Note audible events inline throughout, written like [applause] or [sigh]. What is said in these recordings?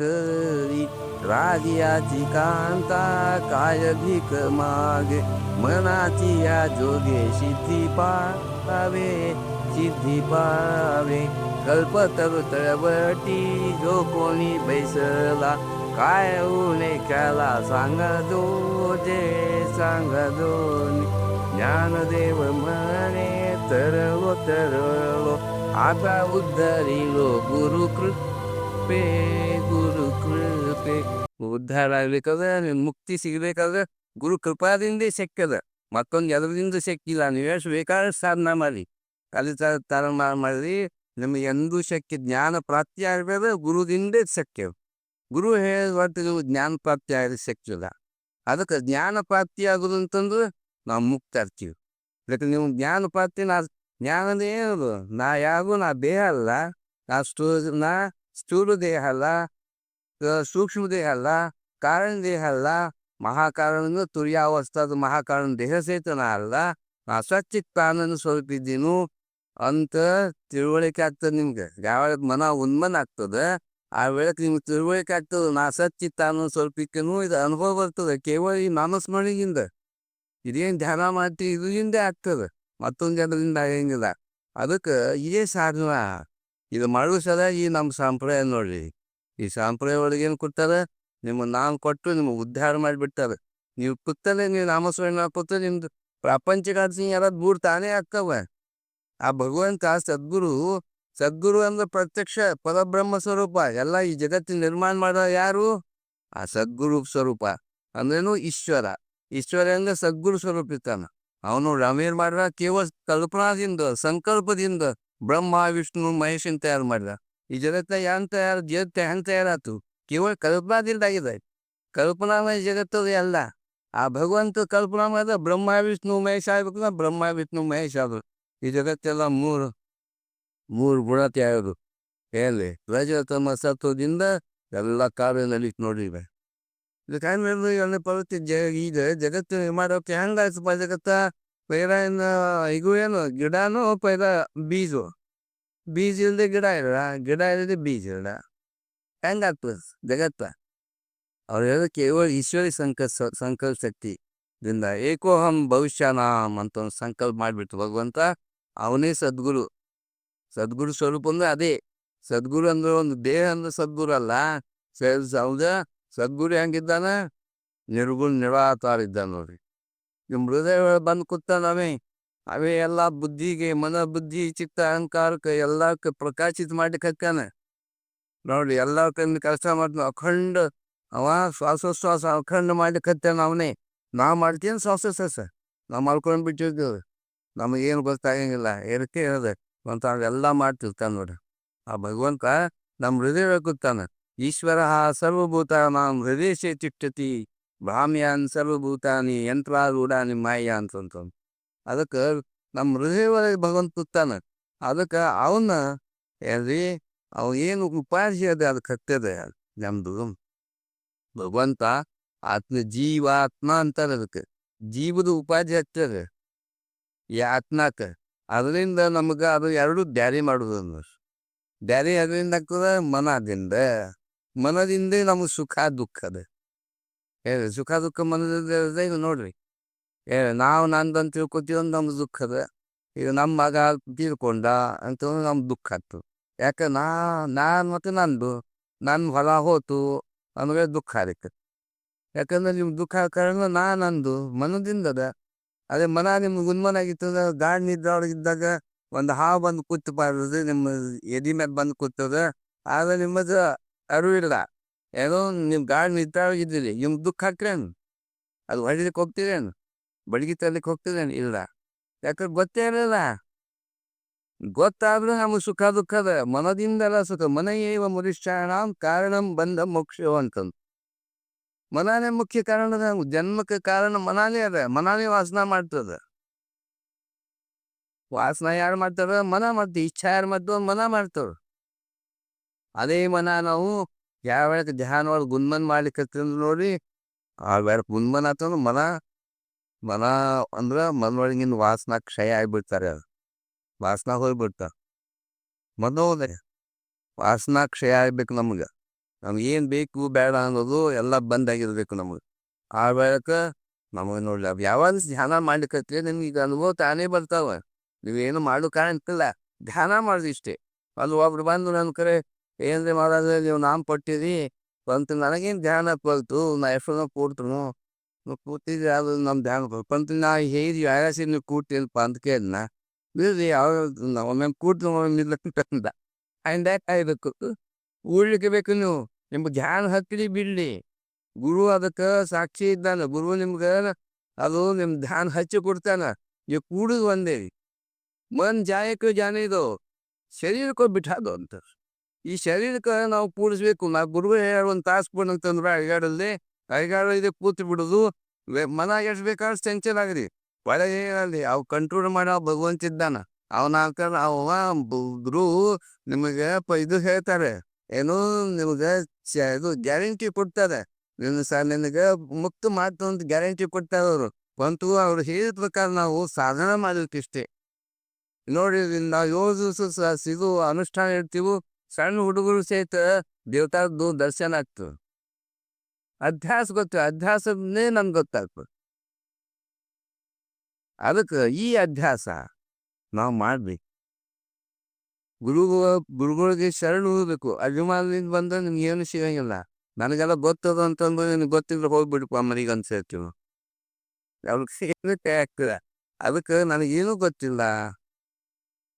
करी. राजियाची कांता काय भीक मागे. मनाची या जोगे सिद्धी पावे सिद्धी पावे कल्पतरु तळवटी जो कोणी बैसला काय उणे त्याला सांग दो जे सांग दोन ज्ञानदेव म्हणे तरलो तरलो. आता उद्धरिलो गुरु कृपे ಕೃಪೆ ಉದ್ಧಾರ ಆಗ್ಬೇಕಾದ್ರೆ ಮುಕ್ತಿ ಸಿಗ್ಬೇಕಾದ್ರೆ ಗುರು ಕೃಪಾದಿಂದೇ ಸಿಕ್ಕದ. ಮತ್ತೊಂದು ಎದರಿಂದ ಸಿಕ್ಕಿಲ್ಲ. ನೀವು ಎಷ್ಟು ಬೇಕಾದ್ರೆ ಸಾಧನ ಮಾಡಿ. ಅಲ್ಲಿ ತರ ಮಾಡಿ ನಿಮಗೆ ಎಂದೂ ಶಕ್ತಿ, ಜ್ಞಾನ ಪ್ರಾಪ್ತಿ ಆಗ್ಬೇಕಾದ್ರೆ ಗುರುದಿಂದೇ ಶಕ್ಯ ಗುರು ಹೇಳಿದ ಜ್ಞಾನ ಪ್ರಾಪ್ತಿ ಆಗಲಿ ಶಕ್ತಿಲ್ಲ ಅದಕ್ಕೆ ಜ್ಞಾನ ಪ್ರಾಪ್ತಿ ಆಗೋದು ಅಂತಂದ್ರೆ ನಾವು ಮುಕ್ತ ಇರ್ತೀವಿ ಅದಕ್ಕೆ ನೀವು ಜ್ಞಾನ ಪ್ರಾಪ್ತಿ ನಾ ಜ್ಞಾನದ ಏನದು ನಾ ಯಾರು ನಾ ದೇಹ ಅಲ್ಲ. ನಾ ಸ್ಟೂ ನಾ ಸ್ಥೂಲ ದೇಹ ಅಲ್ಲ. ಸೂಕ್ಷ್ಮ ದೇಹ ಅಲ್ಲ ಕಾರಣ ದೇಹ ಅಲ್ಲ ಮಹಾಕಾರಣ ತುರ್ಯಾವಸ್ಥಾದ ಮಹಾಕಾರಣ ದೇಹ ಸೇತನ ಅಲ್ಲ, ನಾ ಸ್ವಚ್ಛಿತ್ತಾನನ್ನು ಸ್ವಲ್ಪ ಇದ್ದೀನು ಅಂತ ತಿಳುವಳಿಕೆ ಆಗ್ತದೆ ನಿಮ್ಗೆ. ಯಾವಾಗ ಮನ ಉನ್ಮನ್ ಆಗ್ತದ, ಆ ವೇಳಕ್ಕೆ ನಿಮ್ಗೆ ತಿಳುವಳಿಕೆ ಆಗ್ತದ, ನಾ ಸಚ್ಚಿತ್ತಾನು ಸ್ವಲ್ಪ ಇಕ್ಕನು ಇದು ಅನುಭವ ಬರ್ತದೆ, ಕೇವಲ ಈ ನಾಮಸ್ಮರಣೆಯಿಂದ. ಇದೇನು ಧ್ಯಾನ ಮಾಡ್ತೀವಿ ಇದರಿಂದ ಆಗ್ತದೆ, ಮತ್ತೊಂದು ಜನರಿಂದ ಆಗಂಗಿಲ್ಲ ಅದಕ್ಕೆ ಇದೇ ಸಾಧನ? ಇದು ಮಾಡುವ ಸಲ ಈ ನಮ್ಮ ಸಂಪ್ರದಾಯ ನೋಡ್ರಿ ಈ ಸಂಪ್ರದಾಯ ಒಳಗೆ ಏನು ಕೊಡ್ತಾರೆ? ನಿಮ್ಮ ನಾಮ ಕೊಟ್ಟು ನಿಮ್ಮ ಉದ್ಧಾರ ಮಾಡಿಬಿಡ್ತಾರೆ. ನೀವು ಕೂತಲ್ಲೇ ನೀವು ನಾಮಸ್ಮರಣೆ ಕೂತ ನಿಮ್ದು ಪ್ರಾಪಂಚಿಕ ಯಾರಾದ್ರು ದೂರ ತಾನೇ ಆಗ್ತಾವ. ಆ ಭಗವಂತ ಸದ್ಗುರು ಸದ್ಗುರು ಅಂದ್ರೆ ಪ್ರತ್ಯಕ್ಷ ಪರಬ್ರಹ್ಮ ಸ್ವರೂಪ. ಎಲ್ಲ ಈ ಜಗತ್ತಿನ ನಿರ್ಮಾಣ ಮಾಡ ಯಾರು? ಆ ಸದ್ಗುರು ಸ್ವರೂಪ. ಅಂದ್ರೇನು ಈಶ್ವರ. ಈಶ್ವರ ಅಂದ್ರೆ ಸದ್ಗುರು ಸ್ವರೂಪ ಇರ್ತಾನ. ಅವನು ರಮೇರ್ ಮಾಡ್ರ ಕೇವಲ ಕಲ್ಪನಾದಿಂದ, ಸಂಕಲ್ಪದಿಂದ ಬ್ರಹ್ಮ, ವಿಷ್ಣು ಮಹೇಶನ್ ತಯಾರು ಮಾಡಿದ? ಈ ಜಗತ್ತ ಯಾನ್ ತಯಾರು ಜಗತ್ತ ಹೆಂಗ್ ತಯಾರಾತು? ಕೇವಲ ಕಲ್ಪನಾದಿಂದ ಆಗಿದೆ ಕಲ್ಪನಾಮಯ ಜಗತ್ತು ಅಲ್ಲ. ಆ ಭಗವಂತ ಕಲ್ಪನಾಮಯದ ಬ್ರಹ್ಮ, ವಿಷ್ಣು, ಮಹೇಶ್ ಆಗ್ಬೇಕು ಬ್ರಹ್ಮ, ವಿಷ್ಣು, ಮಹೇಶ್ ಆದ್ರು ಈ ಜಗತ್ತೆಲ್ಲ ಮೂರು ಮೂರು ಗುಣ ತ್ಯಾಗದು ಹೇಳಿ ರಜ ತಮ್ಮ ಸತ್ವದಿಂದ ಎಲ್ಲ ಕಾರ್ಯ ನಡೀತು ನೋಡಿವೆ. ಇದಕ್ಕೆ ಪರ್ವತಿ ಜ ಈಗ ಜಗತ್ತು ಮಾಡೋಕೆ ಹೆಂಗಾಯ್ತಪ್ಪ ಜಗತ್ತ? ಪೈರ ಇನ್ನ ಈಗ ಏನು? ಗಿಡನೂ, ಪೈರ, ಬೀಜು? ಬೀಜ ಇಲ್ಲದೆ ಗಿಡ ಇಲ್ಲ ಗಿಡ ಇಲ್ಲದೆ ಬೀಜ ಇಲ್ಲ ಹೆಂಗಾಗ್ತದೆ ಜಗತ್ತ? ಅವ್ರು ಹೇಳೋದು ಕೇವಲ ಈಶ್ವರಿ ಸಂಕಲ್ಪ ಸಂಕಲ್ಪ ಶಕ್ತಿ ದಿಂದ ಏಕೋಹಂ ಭವಿಷ್ಯನಾಮ್ ಅಂತ ಒಂದು ಸಂಕಲ್ಪ ಮಾಡಿಬಿಟ್ಟು ಭಗವಂತ. ಅವನೇ ಸದ್ಗುರು. ಸದ್ಗುರು ಸ್ವರೂಪ ಅಂದ್ರೆ ಅದೇ. ಸದ್ಗುರು ಅಂದ್ರೆ ಒಂದು ದೇಹ ಅಂದ್ರೆ ಸದ್ಗುರು ಅಲ್ಲ. ಹೌದ? ಸದ್ಗುರು ಹೆಂಗಿದ್ದಾನ? ನಿರ್ಗುಣ ನಿರಾತಾರ ಇದ್ದಾನ ನೋಡ್ರಿ. ನಿಮ್ಮ ಹೃದಯ ಬಂದು ಕೂತಾನವೇ ಅವೇ ಎಲ್ಲಾ ಬುದ್ಧಿಗೆ ಮನ ಬುದ್ಧಿ, ಚಿತ್ತ, ಅಹಂಕಾರಕ್ಕೆ ಎಲ್ಲಕ್ಕೆ ಪ್ರಕಾಶಿತ ಮಾಡ್ಲಿಕ್ಕೆ ಹತ್ತಾನ ನೋಡ್ರಿ ಎಲ್ಲ ಕೈಯಿಂದ ಕೆಲಸ ಮಾಡ್ತಾನ ಅಖಂಡ, ಅವ ಶ್ವಾಸೋಶ್ವಾಸ ಅಖಂಡ ಮಾಡ್ಲಿಕ್ಕೆ ಹತ್ತಾನ ಅವನೇ. ನಾ ಮಾಡ್ತೀನಿ ಶ್ವಾಸೋಶ್ವಾಸ ನಾವು ಮಾಡ್ಕೊಂಡು ಬಿಟ್ಟಿರ್ತೀವಿ ನಮಗೇನು ಗೊತ್ತಾಗಂಗಿಲ್ಲ. ಏನಕ್ಕೆ ಹೇಳಿದೆ ಅಂತ ಎಲ್ಲ ಮಾಡ್ತಿರ್ತಾನೆ ನೋಡ್ರಿ. ಆ ಭಗವಂತ ನಮ್ಮ ಹೃದಯ ಕೂತಾನ ಈಶ್ವರ ಸರ್ವಭೂತ ನಾಂ ಹೃದಯ ತಿಷ್ಟತಿ ಭ್ರಾಮ್ಯಾನ್ ಸರ್ವಭೂತಾನಿ ಯಂತ್ರಾರೂಢಾನಿ ಮಾಯ ಅಂತಂತ ಅದಕ್ಕೆ ನಮ್ಮ ಹೃದಯ ಒಳಗೆ ಭಗವಂತ ಕೂತಾನ. ಅದಕ್ಕೆ ಅವನ್ನ ಏನ್ರಿ, ಅವ ಏನು ಉಪಾಧಿ ಅದ ಅದಕ್ಕೆ ಕತ್ತದ ನಮ್ದು. ಭಗವಂತ ಆತ್ಮ ಜೀವಾತ್ಮ ಅಂತಾರ ಅದಕ್ಕೆ. ಜೀವದ ಉಪಾಧಿ ಹತ್ತದ ಈ ಆತ್ಮಕ ಅದರಿಂದ ನಮಗೆ ಅದು ಎರಡು ದ್ಯಾರಿ ಮಾಡುದು ಡ್ಯಾರಿ ಅದರಿಂದ ಆಗ್ತದ? ಮನದಿಂದ. ಮನದಿಂದ ನಮಗೆ ಸುಖ, ದುಃಖ ಅದ. ಸುಖ, ದುಃಖ, ಮನದಿಂದ ನೋಡ್ರಿ. ಏ ನಾವು ನಂದಂತ ಅಂದ್ರೆ ನಮ್ಗೆ ದುಃಖ ಅದ ಈಗ ನಮ್ಮ ಮಗ ತೀರ್ಕೊಂಡ ಅಂತ ನಮ್ಗೆ ದುಃಖ ಆಗ್ತದೆ ಯಾಕೆ ನಾ ನಾನು ಮತ್ತು ನಂದು ನನ್ನ ಹೊಲ ಹೋತು ನಮಗೆ ದುಃಖ ಅದಕ್ಕೆ ಯಾಕಂದ್ರೆ ನಿಮ್ಗೆ ದುಃಖ ಕಾರಣ ನಾ ನಂದು ಮನದಿಂದ ಅದ ಮನ ನಿಮ್ಗೆ ಉನ್ಮನಾಗಿತ್ತಂದ್ರೆ ಗಾಡಿ ನಿದ್ದೊಳಗಿದ್ದಾಗ ಒಂದು ಹಾವು ಬಂದು ಕೂತು ಬಾರದು ನಿಮ್ಮ ಎದಿ ಮೇಲೆ ಬಂದು ಕೂತದ ಆದ್ರೆ ನಿಮ್ಮದು ಅರಿವಿಲ್ಲ ಏನೋ ನಿಮ್ಮ ಗಾಡಿ ನಿದ್ದಾಗಿದ್ದೀರಿ ನಿಮ್ಗೆ ದುಃಖ ಹಾಕ್ರೇನು ಅದು ಹೊಡಿಲಿಕ್ಕೆ ಹೋಗ್ತೀರೇನು ಬಡಗಿ ತರ್ಲಿಕ್ಕೆ ಹೋಗ್ತಿದ್ದೇನೆ ಇಲ್ಲ. ಯಾಕಂದ್ರೆ ಗೊತ್ತೇ ಇರಲಿಲ್ಲ. ಗೊತ್ತಾದ್ರೂ ನಮಗೆ ಸುಖ ದುಃಖದ ಮನದಿಂದಲ್ಲ ಸುಖ. ಮನೆಯೇವ ಮುರಿಷ್ಠಾಣಂ ಕಾರಣಂ ಬಂದ ಮೋಕ್ಷ ಅಂತಂದು. ಮನಾನೇ ಮುಖ್ಯ ಕಾರಣ ಜನ್ಮಕ್ಕೆ ಕಾರಣ ಮನಾನೇ ಅದ. ಮನಾನೇ ವಾಸನ ಮಾಡ್ತದ. ವಾಸನ ಯಾರು ಮಾಡ್ತಾರ ಮನ ಮಾಡ್ತೀವಿ ಇಚ್ಛಾ ಯಾರು ಮಾಡ್ತವ್ ಮನ ಮಾಡ್ತಾರ ಅದೇ ಮನ ನಾವು ಯಾವ ಧ್ಯಾನ ಒಳಗೆ ಗುನ್ಮನ್ ಮಾಡ್ಲಿಕ್ಕೆ ನೋಡಿ, ಆ ಗುನ್ಮನ್ ಆತಂದ್ರೆ ಮನ ಮನ ಅಂದ್ರೆ ಮನೊಳಗಿನ ವಾಸನ ಕ್ಷಯ ಆಗಿಬಿಡ್ತಾರೆ ವಾಸನ ಹೋಗ್ಬಿಡ್ತ. ಮನೋದಯ ವಾಸನ ಕ್ಷಯ ಆಗ್ಬೇಕು ನಮ್ಗೆ. ನಮ್ಗೆ ಏನು ಬೇಕು ಬೇಡ ಅನ್ನೋದು ಎಲ್ಲ ಬಂದಾಗಿರ್ಬೇಕು ನಮಗೆ. ಆ ಬಳಿಕ ನಮಗೆ ನೋಡ್ಲಿ ಯಾವಾಗ ಧ್ಯಾನ ಮಾಡ್ಲಿಕ್ಕೆ ನಿಮ್ಗೆ ಈಗ ಅನುಭವ ತಾನೇ ಬರ್ತಾವ. ನೀವೇನು ಮಾಡು ಕಾಣಿಲ್ಲ ಧ್ಯಾನ ಮಾಡಿದ್ರಿ ಇಷ್ಟೇ. ಅಲ್ಲಿ ಒಬ್ರು ಬಂದು ನನ್ನ ಕರೆ, ಏನ್ರಿ ಮಾಡೋದು ನೀವು ನಾಮ ಕೊಟ್ಟಿರಿ. ಬಂತು, ನನಗೇನು ಧ್ಯಾನ ಬಂತು ನಾ ಎಷ್ಟೋ ಕೂಡ್ತನು ನೀವು ಕೂತಿದ್ರಿ ಅದು ನಮ್ಮ ಧ್ಯಾನ ಬರ್ಕೊಂತ ನಾ ಹೇಳಿ ಯಾರಾಸಿ ನೀವು ಕೂತಿಲ್ಪ ಅಂತ ಕೇಳಿದ್ನ. ಇಲ್ರಿ ಯಾವ ಒಮ್ಮೆ ಕೂತು ನಿಲ್ಲಂತ ಅಂದ ಕಾಯ್ಬೇಕು ಉಳ್ಲಿಕ್ಕೆ ಬೇಕು ನೀವು. ನಿಮ್ಗೆ ಧ್ಯಾನ ಹತ್ತಿರಿ ಬಿಡ್ಲಿ. ಗುರು ಅದಕ್ಕೆ ಸಾಕ್ಷಿ ಇದ್ದಾನೆ. ಗುರು ನಿಮ್ಗೆ ಅದು ನಿಮ್ ಧ್ಯಾನ ಹಚ್ಚಿ ಕೊಡ್ತಾನ. ನೀವು ಕೂಡುದು ಒಂದೇ. ಮನ್ ಜಾಯಕ್ಕೆ ಜಾನ ಇದು. ಶರೀರಕ್ಕೆ ಬಿಟ್ಟಾದು ಅಂತ. ಈ ಶರೀರಕ್ಕೆ ನಾವು ಕೂಡಿಸ್ಬೇಕು. ನಾ ಗುರು ಒಂದು ತಾಸು ಕೊಡಂತಂದ್ರೆ ಅಡಿಗಾಡಲ್ಲಿ ಅಡಿಗಾಡ ಇದೆ ಕೂತು ಬಿಡುದು ಮನ ಎಷ್ಟು ಬೇಕಾದ್ರೆ ಸೆಂಚನ್ ಆಗ್ರಿ ಒಳಗೆ ಏನಲ್ಲಿ ಅವ್ ಕಂಟ್ರೋಲ್ ಮಾಡೋ ಭಗವಂತ ಇದ್ದಾನ. ಅವನ ಅವ ಗುರು ನಿಮಗೆ ಇದು ಹೇಳ್ತಾರೆ. ಏನು ನಿಮಗೆ ಇದು ಗ್ಯಾರಂಟಿ ಕೊಡ್ತಾರೆ. ನಿನ್ನ ಸರ್ ನಿನಗೆ ಮುಕ್ತ ಮಾಡ್ತು ಅಂತ ಗ್ಯಾರಂಟಿ ಕೊಡ್ತಾರೆ ಅವರು. ಬಂತು ಅವ್ರು ಹೇಳಿದ ಪ್ರಕಾರ ನಾವು ಸಾಧನೆ ಮಾಡಲಿಕ್ಕಿಷ್ಟೇ ನೋಡಿ ನಾವು ಏಳು ದಿವಸ ಅನುಷ್ಠಾನ ಇಡ್ತೀವಿ. ಸಣ್ಣ ಹುಡುಗರು ಸಹಿತ ದೇವತಾದ್ದು ದರ್ಶನ ಆಗ್ತದೆ. ಅಧ್ಯಾಸ ಗೊತ್ತು, ಅಧ್ಯಾಸನೇ ನನ್ಗೆ ಗೊತ್ತಾಗ್ತದೆ. ಅದಕ್ಕೆ ಈ ಅಧ್ಯಾಸ ನಾವು ಮಾಡ್ಬೇಕು. ಗುರು ಗುರುಗಳಿಗೆ ಶರಣು ಹೋಗ್ಬೇಕು. ಅಭಿಮಾನದಿಂದ ಬಂದ್ರೆ ನಿಮ್ಗೆ ಏನು ಸಿಗಂಗಿಲ್ಲ. ನನಗೆಲ್ಲ ಗೊತ್ತದ ಅಂತಂದ್ರೆ ನಿನಗೆ ಗೊತ್ತಿದ್ರೆ ಹೋಗ್ಬಿಡಪ್ಪ ಮನೆಗೆ ಅನ್ಸಿರ್ತೀವಿ ಅವ್ರಿಗೆ ಏನಕ್ಕೆ ಆಗ್ತದೆ? ಅದಕ್ಕೆ ನನಗೇನು ಗೊತ್ತಿಲ್ಲ.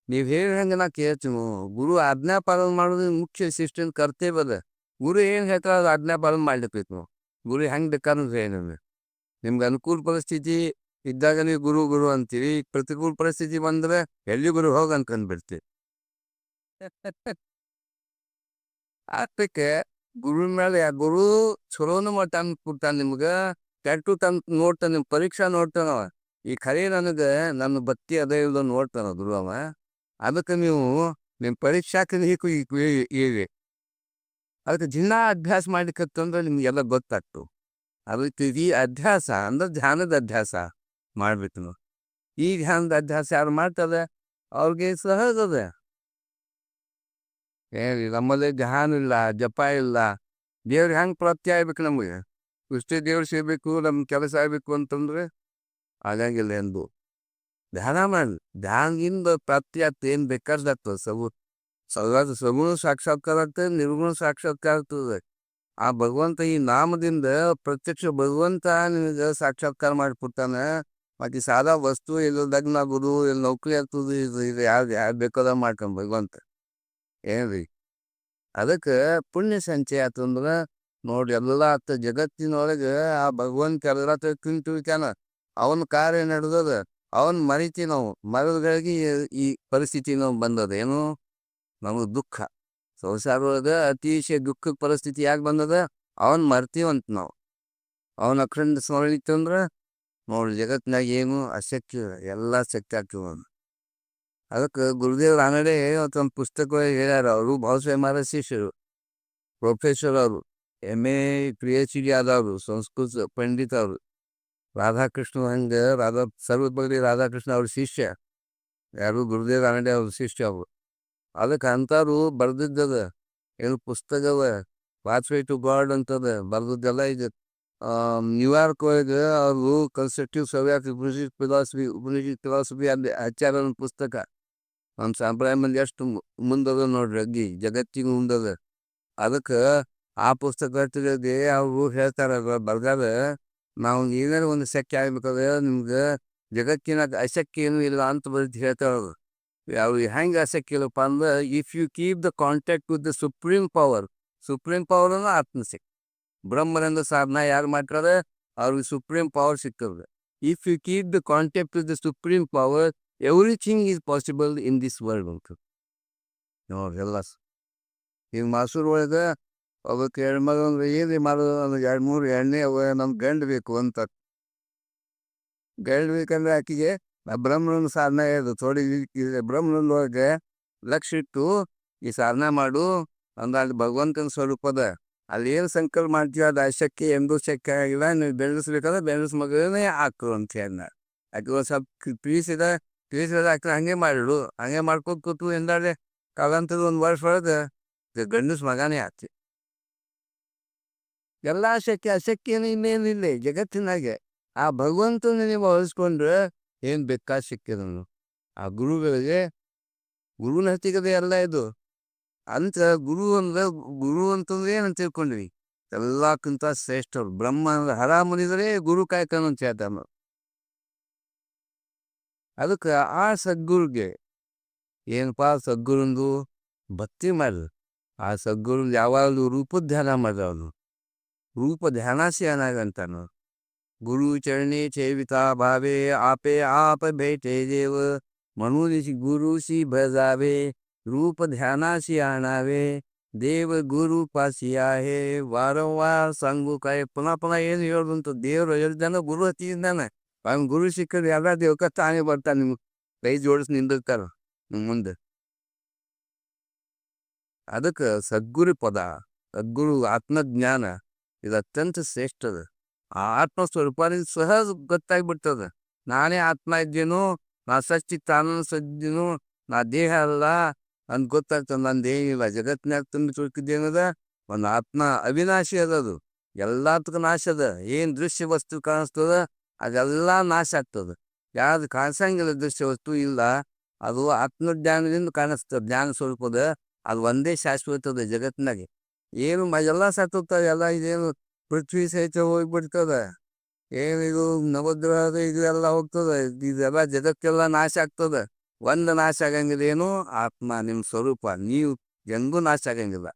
ನೀವು ಹೇಳಿದಂಗೆ ನಾ ಕೇಳ್ತೀವಿ ಗುರು ಆಜ್ಞಾ ಮಾಡೋದು ಮುಖ್ಯ. ಶಿಷ್ಟಿನ ಕರ್ತವ್ಯ ಗುರು ಏನು ಹೇಳ್ತಾರೆ ಅದು ಪಾಲನ್ ಪಾಲನೆ ಮಾಡ್ಲಿಕ್ಕೆ ನಾವು ಗುರು ಹೆಂಗೆ ಬೇಕಾದ್ರೂ ಹೇಳಿ ನಮಗೆ. ಅನುಕೂಲ ಪರಿಸ್ಥಿತಿ ಇದ್ದಾಗ ನೀವು ಗುರು ಗುರು ಅಂತೀರಿ. ಪ್ರತಿಕೂಲ ಪರಿಸ್ಥಿತಿ ಬಂದ್ರೆ ಎಲ್ಲಿ ಗುರು ಹೋಗಿ ಅನ್ಕೊಂಡ್ಬಿಡ್ತೀವಿ ಅದಕ್ಕೆ [laughs] ಗುರು ಮೇಲೆ ಗುರು ಚಲೋನು ತಂದು ಕೊಡ್ತಾನೆ ನಿಮ್ಗೆ. ಕೆಟ್ಟು ತಂದು ನೋಡ್ತಾನೆ ನಿಮ್ಮ ಪರೀಕ್ಷಾ ನೋಡ್ತಾನವ ಈ ಖರೆ ನನಗೆ ನನ್ನ ಬತ್ತಿ ಅದೇ ಇಲ್ಲ ನೋಡ್ತಾನ ಗುರು ಅವ. ಅದಕ್ಕೆ ನೀವು ನಿಮ್ಮ ಪರೀಕ್ಷಾಕ್ಕೆ ಇವೆ ಅದಕ್ಕೆ ದಿನ ಅಭ್ಯಾಸ ಮಾಡ್ಲಿಕ್ಕಂತಂದ್ರೆ ನಿಮಗೆಲ್ಲ ಗೊತ್ತಾಗ್ತು. ಅದಕ್ಕೆ ಈ ಅಭ್ಯಾಸ ಅಂದ್ರೆ ಧ್ಯಾನದ ಅಭ್ಯಾಸ ಮಾಡ್ಬೇಕು ನಾವು. ಈ ಧ್ಯಾನದ ಅಭ್ಯಾಸ ಯಾರು ಮಾಡ್ತಾರೆ? ಅವ್ರಿಗೆ ಸಹಜ ಅದ. ಏನಿ ನಮ್ಮಲ್ಲಿ ಧ್ಯಾನ ಇಲ್ಲ, ಜಪ ಇಲ್ಲ. ದೇವ್ರಿಗೆ ಹೆಂಗೆ ಪ್ರಾಪ್ತಿ ಆಗ್ಬೇಕು ನಮಗೆ? ಇಷ್ಟೇ ದೇವ್ರು ಸಿಗಬೇಕು ನಮ್ಮ ಕೆಲಸ ಆಗ್ಬೇಕು ಅಂತಂದ್ರೆ ಆಗಂಗಿಲ್ಲ ಎಂದು. ಧ್ಯಾನ ಮಾಡಿ. ಧ್ಯಾನದಿಂದ ಪ್ರಾಪ್ತಿ ಆಗ್ತದೆ ಏನು ಬೇಕಾದಾಗ್ತದೆ ಸಗು ಸಗಾದ ಸಗುಣ ಸಾಕ್ಷಾತ್ಕಾರ ನಿರ್ಗುಣ ಸಾಕ್ಷಾತ್ಕಾರ ಆಗ್ತದೆ ಆ ಭಗವಂತ ಈ ನಾಮದಿಂದ ಪ್ರತ್ಯಕ್ಷ ಭಗವಂತ ನಿನಗೆ ಸಾಕ್ಷಾತ್ಕಾರ ಮಾಡಿಕೊಡ್ತಾನೆ. ಮತ್ತೆ ಸಾದಾ ವಸ್ತು ಇಲ್ಲದಾಗ ದಗ್ನ ಗುರು ಇಲ್ಲಿ ನೌಕರಿ ಆಗ್ತದೆ, ಇದು ಇದು ಯಾರು ಯಾರು ಬೇಕಾದ ಮಾಡ್ಕೊಂಡು ಭಗವಂತ. ಏನ್ರಿ? ಅದಕ್ಕೆ ಪುಣ್ಯ ಸಂಚಯ ಆತಂದ್ರೆ ನೋಡಿ ಎಲ್ಲ ಆತ ಜಗತ್ತಿನೊಳಗೆ ಆ ಭಗವಂತ ಎಲ್ಲ ತಿಂತಿರ್ತಾನ ಅವನ ಕಾರ್ಯ ನಡೆದದ, ಅವನ್ ಮರಿತೀವಿ ನಾವು ಮರದಗಳಿಗೆ ಈ ಪರಿಸ್ಥಿತಿ ನಾವು ಬಂದದ. ಏನು? ನಮಗೆ ದುಃಖ. ಸಂಸಾರದೊಳಗೆ ಅತಿಶಯ ದುಃಖದ ಪರಿಸ್ಥಿತಿ ಯಾಕೆ ಬಂದದ? ಅವನ್ ಮರ್ತೀವಂತ ನಾವು. ಅವನ ಅಖಂಡ ಸ್ಮರಣೆ ಇತ್ತಂದ್ರೆ ನೋಡಿ ಜಗತ್ತಿನಾಗ ಏನು ಅಶಕ್ಯ ಎಲ್ಲ ಶಕ್ತಿ ಆಗ್ತೀವಿ ಅವನು. ಅದಕ್ಕೆ ಗುರುದೇವ್ ರಾನಡೆ ಒಂದು ಪುಸ್ತಕ ಹೇಳ್ಯಾರ ಅವರು ಭಾಳ ಮಾರ ಶಿಷ್ಯರು ಪ್ರೊಫೆಸರ್ ಅವರು. M A P H D ಆದವರು, ಸಂಸ್ಕೃತ ಪಂಡಿತ ಅವರು. ರಾಧಾಕೃಷ್ಣ ಹಂಗೆ ರಾಧಾ, ಸರ್ವಪಲ್ಲಿ ರಾಧಾಕೃಷ್ಣ ಅವ್ರ ಶಿಷ್ಯ. ಯಾರು ಗುರುದೇವ್ ರಾನಡೆ ಅವ್ರ ಶಿಷ್ಯ ಅವರು. ಅದಕ್ಕೆ ಅಂಥವ್ರು ಬರ್ದಿದ್ದದ, ಏನು ಪುಸ್ತಕದ ಅದ ವೇ ಟು ಗಾಡ್ ಅಂತದ ಬರ್ದಿದ್ದೆಲ್ಲ ಇದು. ನ್ಯೂಯಾರ್ಕ್ ಒಳಗೆ ಅವರು constructive survey British philosophy Upanishad philosophy ಅಲ್ಲಿ ಆಚಾರ ಪುಸ್ತಕ. ನಮ್ಮ ಸಂಪ್ರದಾಯ ಎಷ್ಟು ಮುಂದದ ನೋಡ್ರಿ ಅಗ್ಗಿ ಜಗತ್ತಿಗೆ ಮುಂದದ. ಅದಕ್ಕೆ ಆ ಪುಸ್ತಕಗಳಿಗೆ ಅವರು ಹೇಳ್ತಾರ, ಬರ್ದಾರ, ನಾವು ಏನಾರ ಒಂದು ಶಕ್ತಿ ಆಗ್ಬೇಕಾದ್ರೆ ನಿಮ್ಗೆ ಜಗತ್ತಿನ ಅಶಕ್ತಿ ಏನೂ ಇಲ್ಲ ಅಂತ ಬರೀ ಹೇಳ್ತಾರ ಹೆಂಗೆ ಅಶಕ್ತಿ ಇಲ್ಲಪ್ಪ ಅಂದ್ರೆ if you keep the contact with the supreme power supreme power ಅಂದ್ರೆ ಆತ್ಮಶಕ್ತಿ ಬ್ರಹ್ಮರಂದ ಸಾಧನ ಯಾರು ಮಾಡ್ತಾರೆ? ಅವ್ರಿಗೆ ಸುಪ್ರೀಂ ಪವರ್ ಸಿಗ್ತದೆ. If you keep the contact with the supreme power everything is possible in this world ಅಂತ. ನೋಡ್ರಿ ಎಲ್ಲ ಈಗ ಮೈಸೂರು ಒಳಗೆ ಅದಕ್ಕೆ ಎರಡು ಮಗ ಅಂದ್ರೆ ಏನ್ರಿ ಮಾಡೋದು ಅಂದ್ರೆ ಎರಡು ಮೂರು ಎಣ್ಣೆ ಅವ, ನಮ್ಗೆ ಗಂಡು ಬೇಕು ಅಂತ. ಗಂಡು ಬೇಕಂದ್ರೆ ಆಕಿಗೆ ಬ್ರಹ್ಮನ ಸಾಧನ ಇದು ಥೋಡಿ ಬ್ರಹ್ಮನೊಳಗೆ ಲಕ್ಷ ಇಟ್ಟು ಈ ಸಾಧನೆ ಮಾಡು. ಅಂದ್ರೆ ಅಲ್ಲಿ ಭಗವಂತನ ಸ್ವರೂಪದ ಅಲ್ಲಿ ಏನು ಸಂಕಲ್ಪ ಮಾಡ್ತೀವಿ ಅದು ಅಶಕ್ತಿ ಎಂದೂ ಶಕ್ಯ ಆಗಿಲ್ಲ. ನೀವು ಬೆಳೆಸ್ಬೇಕಾದ್ರೆ ಬೆಳೆಸ್ ಮಗನೇ ಹಾಕು ಅಂತ ಹೇಳ ಆಕೆ ಒಂದು ಸ್ವಲ್ಪ ಪೀಸಿದ ಪೀಸಿದ ಹಾಕಿದ್ರೆ ಹಂಗೆ ಮಾಡಿಡು. ಹಂಗೆ ಮಾಡ್ಕೊತ ಕೂತು ಎಂದಾಳೆ? ಕಾಲಂತದ ಒಂದು ವರ್ಷ ಒಳಗೆ ಗಂಡಸ್ ಮಗನೇ ಆತಿ. ಎಲ್ಲ ಶಕ್ಯ ಅಶಕ್ಯನ ಇನ್ನೇನಿಲ್ಲ ಜಗತ್ತಿನಾಗೆ. ಆ ಭಗವಂತನ ನೀವು ಅಳಿಸ್ಕೊಂಡ್ರೆ ಏನು ಬೇಕಾದ ಸಿಕ್ಕಿದನು. ಆ ಗುರುಗಳಿಗೆ ಗುರುನ ಹತ್ತಿಗದೆ ಎಲ್ಲ ಇದು. ಅಂತ ಗುರು ಅಂದ್ರೆ ಗುರು ಅಂತಂದ್ರೆ ಏನಂತ ತಿಳ್ಕೊಂಡ್ವಿ? ಎಲ್ಲಕ್ಕಿಂತ ಶ್ರೇಷ್ಠರು. ಬ್ರಹ್ಮ ಅಂದ್ರೆ ಹರ ಮುನಿದರೆ ಗುರು ಕಾಯ್ಕನ ಅಂತ ಹೇಳ್ತಾರ ಅದಕ್ಕೆ ಆ ಸದ್ಗುರುಗೆ ಏನಪ್ಪ ಸದ್ಗುರುಂದು ಭಕ್ತಿ ಮಾಡಿದ್ರು. ಆ ಸದ್ಗುರು ಯಾವಾಗಲೂ ರೂಪ ಧ್ಯಾನ ಮಾಡ್ರಿ ಅವನು ರೂಪ ಧ್ಯಾನಾಸಿ ಅನಾಗಂತಾನು ಗುರು ಚರಣಿ ಚೇವಿತಾ ಭಾವೆ आपे आप भेटे देव म्हणून गुरुशी भजावे रूप ध्यानाशी आणावे ದೇವ ಗುರು ಪಾಸಿ आहे ವಾರಂವಾರ ಸಂಗು ಕಾಯಿ ಪುನಃ ಪುನಃ ಏನು ಹೇಳುದಂತ ದೇವ್ರು ಹೇಳ್ದಾನ ಗುರು ಹತ್ತಿದ್ದಾನೆ ಅವ್ನು ಗುರು ಸಿಕ್ಕರೆ ಎಲ್ಲ ದೇವಕ ತಾನೇ ಬರ್ತಾನೆ ನಿಮ್ಗೆ ಕೈ ಜೋಡಿಸಿ ನಿಂದಿರ್ತಾರ ನಿಮ್ಮ ಮುಂದೆ ಅದಕ್ಕೆ ಸದ್ಗುರು ಪದ ಸದ್ಗುರು ಆತ್ಮಜ್ಞಾನ ಇದು ಅತ್ಯಂತ ಶ್ರೇಷ್ಠದ ಆ ಆತ್ಮ ಸ್ವರೂಪದಿಂದ ಸಹಜ ಗೊತ್ತಾಗ್ಬಿಡ್ತದ. ನಾನೇ ಆತ್ಮ ಇದ್ದೇನು, ನಾ ಸಚ್ಚಿತ್ತಾನಂದ ಸಜ್ಜನು ನಾ ದೇಹ ಅಲ್ಲ ಅಂತ ಗೊತ್ತಾಗ್ತದೆ. ನನ್ನ ದೇಹ ಇಲ್ಲ ಜಗತ್ತಿನಾಗ ತುಂಬಿ ತುಳ್ಕಿದ್ದೇನದ ಒಂದು ಆತ್ಮ ಅವಿನಾಶಿ ಅದದು ಅದು. ಎಲ್ಲದಕ್ಕೂ ನಾಶ ಅದ. ಏನು ದೃಶ್ಯ ವಸ್ತು ಕಾಣಿಸ್ತದ? ಅದೆಲ್ಲ ನಾಶ ಆಗ್ತದ. ಯಾವ್ದು ಕಾಣಿಸಂಗಿಲ್ಲ ದೃಶ್ಯ ವಸ್ತು ಇಲ್ಲ. ಅದು ಆತ್ಮಜ್ಞಾನದಿಂದ ಕಾಣಿಸ್ತದೆ ಜ್ಞಾನ ಸ್ವರೂಪದ, ಅದು ಒಂದೇ ಶಾಶ್ವತದ ಜಗತ್ತಿನಾಗೆ. ಏನು ಎಲ್ಲ ಸತ್ತೋಗ್ತಾವೆ, ಎಲ್ಲ ಇದೇನು ಪೃಥ್ವಿ ಸಹಿತ ಹೋಗ್ಬಿಡ್ತದ. ಏನು ಇದು ನವಗ್ರಹದ ಇದು ಎಲ್ಲ ಹೋಗ್ತದೆ. ಇದೆಲ್ಲ ಜಗತ್ತೆಲ್ಲ ನಾಶ ಆಗ್ತದೆ. ಒಂದು ನಾಶ ಆಗಂಗಿಲ್ಲ ಏನು? ಆತ್ಮ ನಿಮ್ಮ ಸ್ವರೂಪ. ನೀವು ಹೆಂಗೂ ನಾಶ ಆಗಂಗಿಲ್ಲ.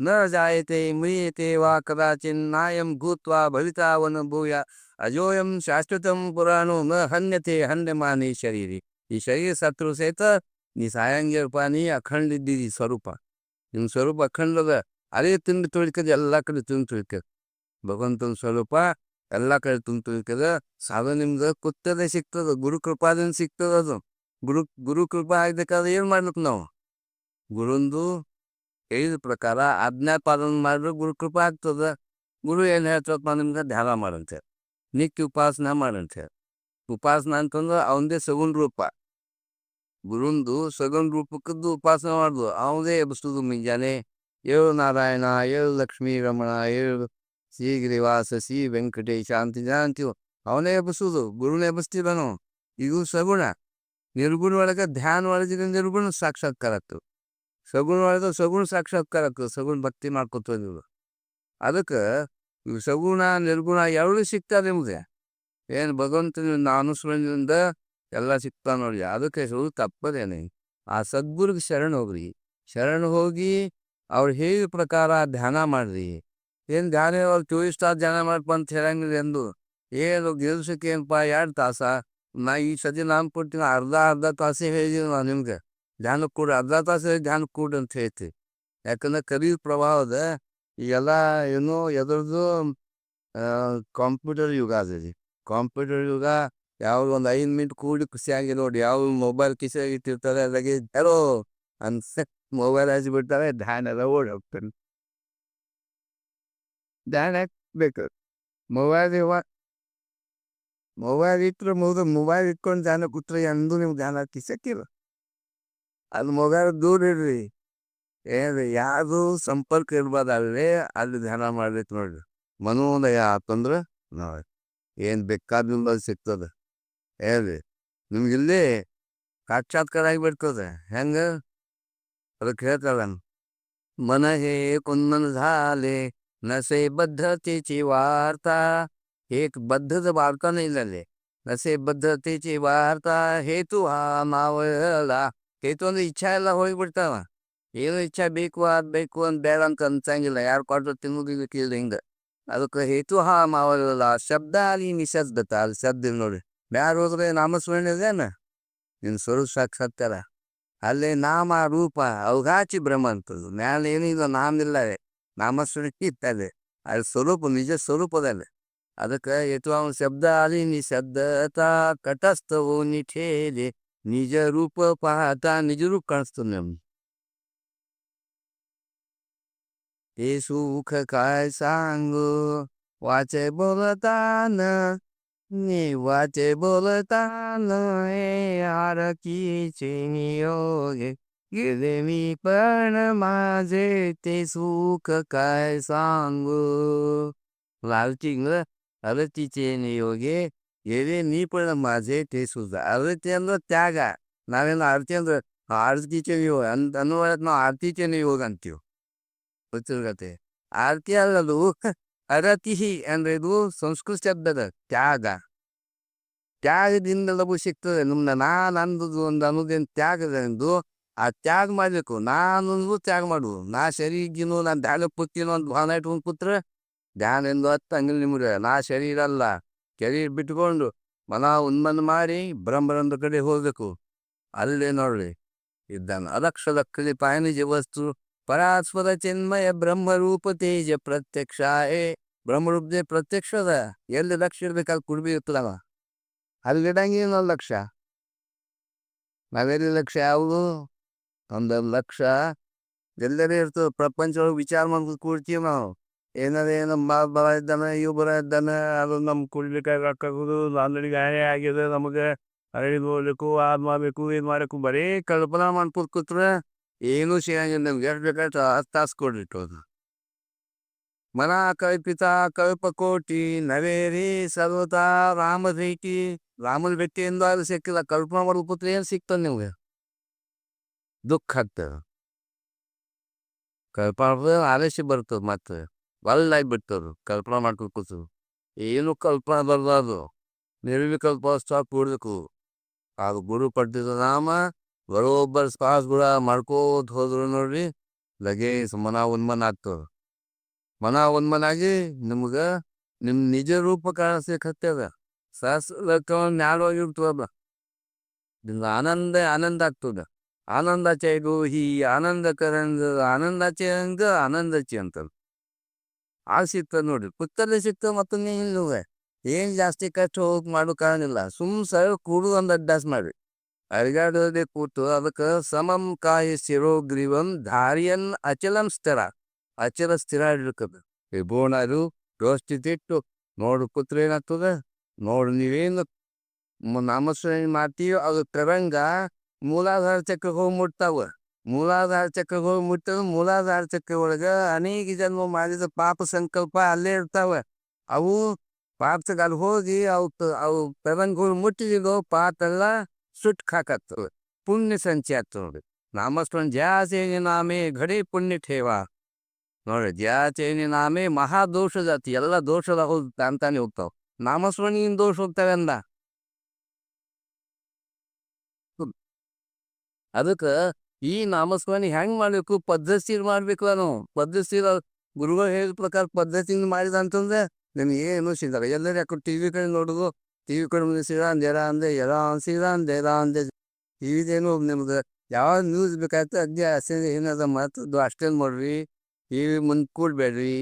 ನ ಜಾಯತೆ ಮ್ರಿಯತೆ ವಾ ಕದಾಚಿನ್ ನಾಯಂ ಭೂತ್ವಾ ಭವಿತಾವನ ಭೂಯ ಅಜೋಯಂ ಶಾಶ್ವತಂ ಪುರಾಣೋ ನ ಹನ್ಯತೆ ಹನ್ಯಮಾನಿ ಶರೀರಿ. ಈ ಶರೀರ ಸತ್ರು ಸಹಿತ ನೀ ಸಾಯಂಗಿರಪ್ಪ, ನೀ ಅಖಂಡ ಇದ್ದೀರಿ ಸ್ವರೂಪ. ನಿಮ್ಮ ಸ್ವರೂಪ ಅಖಂಡದ. ಅದೇ ತಿಂದು ತುಳಿಕದ, ಎಲ್ಲ ಕಡೆ ತಿಂದು ತುಳಿಕದ. ಭಗವಂತನ ಸ್ವರೂಪ ಎಲ್ಲ ಕಡೆ ತುಂಬ ಸಾಧು ನಿಮ್ದು ಕುತ್ತದೇ ಸಿಗ್ತದ, ಗುರು ಕೃಪಾದಿಂದ ಸಿಗ್ತದ ಅದು. ಗುರು ಗುರು ಕೃಪಾ ಆಗ್ಬೇಕಾದ್ರೆ ಏನು ಮಾಡ್ಬೇಕು ನಾವು? ಗುರುಂದು ಹೇಳಿದ ಪ್ರಕಾರ ಆಜ್ಞಾ ಪಾಲನೆ ಮಾಡಿದ್ರೆ ಗುರು ಕೃಪಾ ಆಗ್ತದ. ಗುರು ಏನು ಹೇಳ್ತಪ್ಪ ನಿಮ್ಗೆ? ಧ್ಯಾನ ಮಾಡಂತೆ. ನಿತ್ಯ ಉಪಾಸನ ಮಾಡಂತೆ. ಉಪಾಸನ ಅಂತಂದ್ರೆ ಅವಂದೇ ಸಗುಣ ರೂಪ. ಗುರುಂದು ಸಗುಣ ರೂಪಕ್ಕದ್ದು ಉಪಾಸನೆ ಮಾಡುದು. ಅವಂದೇ ಎಬ್ಬಿಸುದು ಮುಂಜಾನೆ. ಏಳು ನಾರಾಯಣ, ಏಳು ಲಕ್ಷ್ಮೀ ರಮಣ, ಏಳು ಶ್ರೀಗಿರಿವಾಸ ಶ್ರೀ ವೆಂಕಟೇಶ ಅಂತ ಜನ ಅಂತೀವಿ ಅವನೇ ಎಬ್ಬಿಸುದು ಗುರುನೇ ಎಬ್ಬಿಸ್ತೀವನು ಇದು ಸಗುಣ ನಿರ್ಗುಣ ಒಳಗೆ ಧ್ಯಾನ ಒಳಗೆ ನಿರ್ಗುಣ ಸಾಕ್ಷಾತ್ಕಾರ ಆಗ್ತದೆ ಸಗುಣ ಒಳಗೆ ಸಗುಣ ಸಾಕ್ಷಾತ್ಕಾರ ಆಗ್ತದೆ ಸಗುಣ ಭಕ್ತಿ ಮಾಡ್ಕೊತ ನೀವು ಅದಕ್ಕೆ ಸಗುಣ ನಿರ್ಗುಣ ಎರಡು ಸಿಗ್ತದೆ ನಿಮ್ಗೆ ಏನು ಭಗವಂತನ ಅನುಸ್ಮರಣೆಯಿಂದ ಎಲ್ಲ ಸಿಗ್ತಾ ನೋಡಿ ಅದಕ್ಕೆ ಹೆಸರು ತಪ್ಪದೇನೆ ಆ ಸದ್ಗುರಿಗೆ ಶರಣ ಹೋಗ್ರಿ ಶರಣ ಹೋಗಿ ಅವ್ರು ಹೇಗೆ ಪ್ರಕಾರ ಧ್ಯಾನ ಮಾಡ್ರಿ ಏನು ಧ್ಯಾನ ಅವ್ರು ಟೂರಿಸ್ಟ್ ತಾಸು ಜನ ಮಾಡಪ್ಪ ಅಂತ ಹೇಳಂಗಿಲ್ಲ ಎಂದು. ಏನು ಗೆಲ್ಸಕ್ಕೆ ಏನಪ್ಪ ಎರಡು ತಾಸ. ನಾ ಈ ಸತಿ ನಾನು ಕೊಡ್ತೀನಿ ಅರ್ಧ ಅರ್ಧ ತಾಸೇ ಹೇಳಿದ್ದೀನಿ ನಾನು ನಿಮ್ಗೆ. ಧ್ಯಾನ ಕೂಡ, ಅರ್ಧ ತಾಸು ಧ್ಯಾನ ಕೂಡ ಅಂತ ಹೇಳ್ತಿ. ಯಾಕಂದ್ರೆ ಕಲಿಯ ಪ್ರಭಾವದ ಎಲ್ಲ ಏನು ಎದ್ರದ್ದು ಕಂಪ್ಯೂಟರ್ ಯುಗ ಅದ ಕಂಪ್ಯೂಟರ್ ಯುಗ ಯಾವ್ದು ಒಂದು ಐದು ಮಿನಿಟ್ ಕೂಡಿ ಖುಷಿಯಾಗಿ ನೋಡಿ ಯಾವ ಮೊಬೈಲ್ ಕಿಸೆಯಾಗಿ ಇಟ್ಟಿರ್ತಾರೆ ಅದಾಗಿ ಯಾರೋ ಅನ್ಸ ಮೊಬೈಲ್ ಹಚ್ಚಿಬಿಡ್ತಾರೆ ಧ್ಯಾನ ಎಲ್ಲ ಓಡಿ ಹೋಗ್ತಾನೆ ಧ್ಯಾನ ಬೇಕ ಮೊಬೈಲ್ ಇವ ಮೊಬೈಲ್ ಇಟ್ಟರೆ ಮುಗಿದು ಮೊಬೈಲ್ ಇಟ್ಕೊಂಡು ಧ್ಯಾನ ಕೂತ್ರೆ ಅಂದು ನಿಮ್ಗೆ ಧ್ಯಾನ ಹಾಕಿಸಕ್ಕಿಲ್ಲ ಅದು ಮೊಬೈಲ್ ದೂರ ಇಡ್ರಿ ಏನ್ರಿ ಯಾರು ಸಂಪರ್ಕ ಇರ್ಬಾರ್ದು, ಅಲ್ಲೇ ಅಲ್ಲಿ ಧ್ಯಾನ ಮಾಡ್ಬೇಕು ನೋಡ್ರಿ. ಮನೋದಯ ಆತಂದ್ರೆ ನಾವು ಏನು ಬೇಕಾದ ನಿಮ್ಮಲ್ಲಿ ಸಿಗ್ತದೆ. ಏನ್ರಿ, ನಿಮ್ಗೆ ಇಲ್ಲಿ ಸಾಕ್ಷಾತ್ಕಾರ ಆಗಿಬಿಡ್ತದೆ. ಹೆಂಗೆ? ಅದಕ್ಕೆ ಹೇಳ್ತಾರ ಮನ ಹೇ ಕುಂದನ ಝಾಲೆ नसे बद्धतेची वार्ता ಬದ್ಧದ बद्धच बाळकन इल्लले नसे बद्धतेची ವಾರ್ತಾ ಹೇತು ಆ ಮಾವಲ್ಲ ಹೇತು ಅಂದ್ರೆ ಇಚ್ಛಾ ಎಲ್ಲ ಹೋಗ್ಬಿಡ್ತಾವ ಏನು ಇಚ್ಛಾ ಬೇಕು ಅದು ಬೇಕು ಅಂತ ಬೇಡ ಅಂತ ಅನ್ಸಂಗಿಲ್ಲ ಯಾರು ಕೊಟ್ಟು ತಿನ್ನುದಿಲ್ಲ ಹಿಂಗ ಅದಕ್ಕೆ ಹೇತು ಹಾ ಮಾವಲ್ಲ ಶಬ್ದ ಅಲ್ಲಿ ನಿಶಬ್ದತ ಅಲ್ಲಿ ಶಬ್ದ ನೋಡಿ ಬ್ಯಾರ ಹೋದ್ರೆ ನಾಮಸ್ಮರಣೆದೇನ ನಿನ್ನ ಸ್ವರೂಪ ಸಾಕ್ಷಾತ್ಕಾರ ಅಲ್ಲೇ ನಾಮ ರೂಪ ಅವಘಾಚಿ ಭ್ರಮ ಅಂತದ್ದು ಮ್ಯಾಲೆ ಏನಿಲ್ಲ ನಾಮಿಲ್ಲವೇ ನಾಮಸ್ಮರಣೆ ಇರ್ತದೆ ಅದು ಸ್ವರೂಪ ನಿಜ ಸ್ವರೂಪದಲ್ಲಿ ಅದಕ್ಕೆ ಎತ್ತು ಅವನ ಶಬ್ದ ಅಲ್ಲಿ ನಿಶಬ್ದತ ಕಟಸ್ಥವು ನಿಠೇಲೆ ನಿಜ ರೂಪ ಪಾಹತ ನಿಜ ರೂಪ ಕಾಣಿಸ್ತದೆ ನಮ್ಗೆ हे सुख काय सांगू वाचे बोलताना नी वाचे बोलताना हे आरकीचे नियोगे गेले मी पण माझे ते सुख काय सांगू लालचिंग अरे तिचे योगे गेले मी पण माझे ते ಸುಖ ಅರತಿಯಂದ್ರೆ ತ್ಯಾಗ. ನಾವೇನು ಆರತಿ ಅಂದ್ರೆ ಆರತಿಚೆ ಯೋಗ ಅಂತ ಅನ್ನುವರತ್ ನಾವು ಆರತಿಚೆನ ಯೋಗ ಅಂತೀವಿ. ಗೊತ್ತಿರ್ಗತ್ತೆ ಆರತಿ ಅಲ್ಲದು ಅರತಿಹಿ ಅಂದ್ರೆ ಇದು ಸಂಸ್ಕೃತ ಶಬ್ದದ ತ್ಯಾಗ. ತ್ಯಾಗದಿಂದ ಲಘು ಸಿಗ್ತದೆ. ನಮ್ಮ ನಾನು ಅಂದದು ಒಂದು ಅನ್ನೋದೇನು ತ್ಯಾಗದಂದು ಆ ತ್ಯಾಗ ಮಾಡಬೇಕು. ನಾನು ತ್ಯಾಗ ಮಾಡು ನಾ ಶರೀರಿಗಿನೂ ನಾನು ಧ್ಯಾನ ಕೂತೀನೋ ಒಂದು ಭಾವನೆ ಇಟ್ಕೊಂಡು ಕೂತ್ರೆ ಧ್ಯಾನ ಎಂದು ಹತ್ತು ಹಂಗಿಲ್ಲ ನಿಮ್ಗೆ. ನಾ ಶರೀರ ಅಲ್ಲ. ಬಿಟ್ಕೊಂಡು ಮನ ಉನ್ಮನ್ ಮಾಡಿ ಬ್ರಹ್ಮರಂದ ಕಡೆ ಹೋಗ್ಬೇಕು. ಅಲ್ಲೇ ನೋಡ್ರಿ. ಇದ್ದಾನ ಅಲಕ್ಷದ ಕಲಿ ಪಾಯನಿಜ ವಸ್ತು ಪರಾಸ್ಪದ ಚಿನ್ಮಯ ಬ್ರಹ್ಮರೂಪ ತೇಜ ಪ್ರತ್ಯಕ್ಷ ಏ ಬ್ರಹ್ಮರೂಪದೇ ಪ್ರತ್ಯಕ್ಷ ಅದ ಎಲ್ಲಿ ಲಕ್ಷ ಇರ್ಬೇಕಾದ್ರೆ ಕುಡ್ಬಿ ಇರ್ತದವ ಅಲ್ಲಿಡಂಗೇನು ಲಕ್ಷ. ನಾವೆಲ್ಲಿ ಲಕ್ಷ ಯಾವುದು? ಒಂದು ಲಕ್ಷ. ಎಲ್ಲರೇ ಇರ್ತದೆ ಪ್ರಪಂಚ ಒಳಗೆ ವಿಚಾರ ಮಾಡ್ಕೊಂಡು ಕೂಡ್ತೀವಿ ನಾವು. ಏನಾರ ನಮ್ಮ ಬಾ ಬರ ಇದ್ದಾನೆ ಇವ್ ಬರ ಇದ್ದಾನೆ, ಅದು ನಮ್ಮ ಕುಡ್ಲಿಕ್ಕೆ ಹಾಕೋದು ಆಲ್ರೆಡಿ ಗಾಯ ಆಗಿದೆ, ನಮಗೆ ಅರಳಿ ಹೋಗ್ಬೇಕು ಅದು ಮಾಡಬೇಕು, ಇದು ಮಾಡಬೇಕು, ಬರೀ ಕಲ್ಪನಾ ಮಾಡ್ಕೊತ ಕೂತ್ರೆ ಏನೂ ಸಿಗಂಗಿಲ್ಲ ನಮ್ಗೆ. ಎಷ್ಟು ಬೇಕಾಯ್ತು ಹತ್ತು ತಾಸು ಕೊಡ್ಲಿಟ್ಟು ಅದು ಮನ ಕಲ್ಪಿತ ಕೋಟಿ, ನವೇರಿ, ಸರ್ವತಾ, ರಾಮ ರೀತಿ ರಾಮನ ಭೇಟಿಯಿಂದ ಅದು ಸಿಕ್ಕಿಲ್ಲ, ಕಲ್ಪನಾ ಮಾಡ್ಕೊತ್ರೆ ಕೂತ್ರೆ ಏನು ಸಿಗ್ತದೆ ನಿಮ್ಗೆ? ದುಃಖ ಆಗ್ತದೆ ಕಲ್ಪನಾ ಆಲಸ್ಯ ಬರ್ತದೆ ಮತ್ತೆ ಒಲ್ಲಾಗಿ ಬಿಡ್ತವ್ರು ಕಲ್ಪನಾ ಮಾಡ್ಕೊಂಡು ಕೂತು ಏನು ಕಲ್ಪನಾ ಬರಬಾರ್ದು ನಿರ್ವಿಕಲ್ಪ ಸ್ಟಾಪ್ ಕೂಡಬೇಕು. ಅದು ಗುರು ಪಟ್ಟಿದ ನಾಮ ಬರೋಬ್ಬರ ಸ್ಪಾಸ್ ಗುಣ ಮಾಡ್ಕೋತ ಹೋದ್ರು ನೋಡ್ರಿ, ಲಗೇಜ್ ಮನ ಉನ್ಮನ್ ಆಗ್ತದ. ಮನ ಉನ್ಮನಾಗಿ ನಿಮ್ಗ ನಿಮ್ಮ ನಿಜ ರೂಪ ಕಾಣಿಸ್ಲಿಕ್ಕೆ ಅದ ಸಹಸ್ರ ಜ್ಞಾನವಾಗಿರ್ತದ ನಿಮ್ಗೆ ಆನಂದ ಆನಂದ ಆಗ್ತದ. ಆನಂದಾಚೆ ಇದು ಈ ಆನಂದ ಕರಂಗ ಆನಂದಾಚೆ ಹಂಗ ಆನಂದಾಚೆ ಅಂತದ ಆ ಸಿಕ್ತ ನೋಡ್ರಿ ಪುತ್ತಲ್ಲಿ ಸಿಕ್ತ ಮತ್ತೊಂದು ಇಲ್ಲ ಏನ್ ಜಾಸ್ತಿ ಕಷ್ಟ ಹೋಗಿ ಮಾಡೋ ಕಾರಣಿಲ್ಲ ಸುಮ್ ಸರ್ ಕೂಡು ಒಂದು ಅಡ್ಡಾಸ್ ಮಾಡ್ರಿ. ಅರಿಗಾಡೋದೆ ಕೂತು ಅದಕ್ಕೆ ಸಮಂ ಕಾಯಿ ಸಿರೋ ಗ್ರೀವಂ ಧಾರಿಯನ್ ಅಚಲಂ ಸ್ಥಿರ. ಅಚಲ ಸ್ಥಿರ ಇಡ್ಬೇಕದು ದೋಸ್ತಿ ತಿಟ್ಟು ನೋಡು ಕೂತ್ರೆ ಏನಾಗ್ತದ ನೋಡು ನೀವೇನು ನಾಮಸ್ಮರಣೆ ಮಾಡ್ತೀವಿ ಅದು ತರಂಗ ಮೂಲಾಧಾರ ಚಕ್ರಗಳು ಮುಟ್ತಾವ. ಮೂಲಾಧಾರ ಚಕ್ರಗಳು ಮುಟ್ಟದ ಮೂಲಾಧಾರ ಚಕ್ರ ಒಳಗ ಅನೇಕ ಜನ್ಮ ಮಾಡಿದ ಪಾಪ ಸಂಕಲ್ಪ ಅಲ್ಲೇ ಇರ್ತಾವ. ಅವು ಪಾಪದಾಗ ಅಲ್ಲಿ ಹೋಗಿ ಅವು ಅವು ಹೋಗಿ ಮುಟ್ಟಿದಿಗೋ ಪಾಪ ಎಲ್ಲ ಸುಟ್ಟು ಪುಣ್ಯ ಸಂಚಿ ಆಗ್ತದೆ ನೋಡ್ರಿ ನಾಮಸ್ಮರಣ ಜಾತಿ ನಾಮೇ ಘಡಿ ಪುಣ್ಯ ಠೇವ ನೋಡ್ರಿ ಜಾತಿ ನಾಮೇ ಮಹಾ ದೋಷ ಜಾತಿ. ಎಲ್ಲ ದೋಷದ ಹೋಗ್ತಾ ಅಂತಾನೆ ಹೋಗ್ತಾವ. ನಾಮಸ್ಮರಣಿಯಿಂದ ದೋಷ ಹೋಗ್ತಾವೆ ಅಂದ ಅದಕ್ಕೆ ಈ ನಾಮಸ್ಮರಣೆ ಹೆಂಗ್ ಮಾಡ್ಬೇಕು? ಪದ್ಧತಿ ಮಾಡ್ಬೇಕು ನಾನು. ಪದ್ಧತಿ ಗುರುಗಳು ಹೇಳಿದ ಪ್ರಕಾರ ಪದ್ಧತಿಯಿಂದ ಮಾಡಿದ ಅಂತಂದ್ರೆ ನಿಮ್ಗೆ ಏನು ಸಿಗಲ್ಲ ಎಲ್ಲರೂ ಯಾಕೆ ಟಿ ವಿ ಕಡೆ ನೋಡುದು. ಟಿ ವಿ ಕಡೆ ಮುಂದೆ ಸಿರಾನ್ ಜರ ಅಂದೆ ಎರ ಸಿರಾನ್ ಜರ ಅಂದೆ ಇದೇನು ನಿಮ್ದು ಯಾವ ನ್ಯೂಸ್ ಬೇಕಾಯ್ತು ಅದೇ ಅಷ್ಟೇ ಏನದ ಮಾತದ್ದು ಅಷ್ಟೇ ನೋಡ್ರಿ. ಟಿ ವಿ ಮುಂದೆ ಕೂಡ್ಬೇಡ್ರಿ.